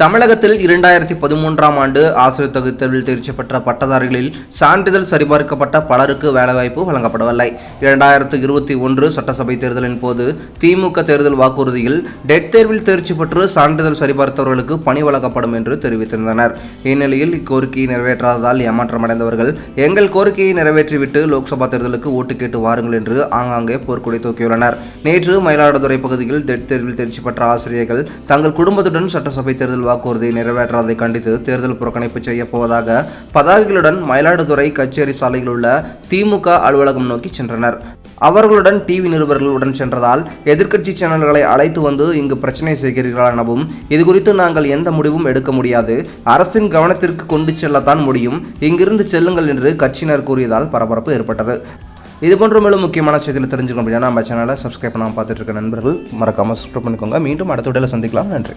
தமிழகத்தில் இரண்டாயிரத்தி பதிமூன்றாம் ஆண்டு ஆசிரியர் தகுதி தேர்வில் தேர்ச்சி பெற்ற பட்டதாரிகளில் சான்றிதழ் சரிபார்க்கப்பட்ட பலருக்கு வேலைவாய்ப்பு வழங்கப்படவில்லை. இரண்டாயிரத்து இருபத்தி ஒன்று சட்டசபை தேர்தலின் போது திமுக தேர்தல் வாக்குறுதியில் டெட் தேர்வில் தேர்ச்சி பெற்று சான்றிதழ் சரிபார்த்தவர்களுக்கு பணி வழங்கப்படும் என்று தெரிவித்திருந்தனர். இந்நிலையில் இக்கோரிக்கையை நிறைவேற்றாததால் ஏமாற்றமடைந்தவர்கள் எங்கள் கோரிக்கையை நிறைவேற்றிவிட்டு லோக்சபா தேர்தலுக்கு ஓட்டு கேட்டு வாருங்கள் என்று ஆங்காங்கே போர்க்கொடி தூக்கியுள்ளனர். நேற்று மயிலாடுதுறை பகுதியில் டெட் தேர்வில் தேர்ச்சி பெற்ற ஆசிரியர்கள் தங்கள் குடும்பத்துடன் சட்டசபை தேர்தல் வாக்குறுதியை நிறைவேற்றாதை கண்டித்து தேர்தல் புறக்கணிப்பு செய்யப் போவதாக பதாகைகளுடன் மயிலாடுதுறை கச்சேரி சாலையில் உள்ள திமுக அலுவலகம் நோக்கி சென்றனர். அவர்களுடன் டிவி நிருபர்கள் உடன் சென்றதால் எதிர்க்கட்சி சேனல்களை அழைத்து வந்து இங்கு பிரச்சனை செய்கிறீர்களா எனவும் இது குறித்து நாங்கள் எந்த முடிவும் எடுக்க முடியாது. அரசின் கவனத்திற்கு கொண்டு செல்லத்தான் முடியும். இங்கிருந்து செல்லுங்கள் என்று கட்சியினர் கூறியதால் பரபரப்பு ஏற்பட்டது. இதுபோன்ற மேலும் முக்கியமான செய்தியில் தெரிஞ்சுக்கணும் அப்படின்னா நம்ம சேனலை சப்ஸ்கிரைப் பண்ணாமல் பார்த்துட்டு இருக்க நண்பர்கள் மறக்காமல் சப்ஸ்கிரைப் பண்ணிக்கோங்க. மீண்டும் அடுத்த விடையில் சந்திக்கலாம். நன்றி.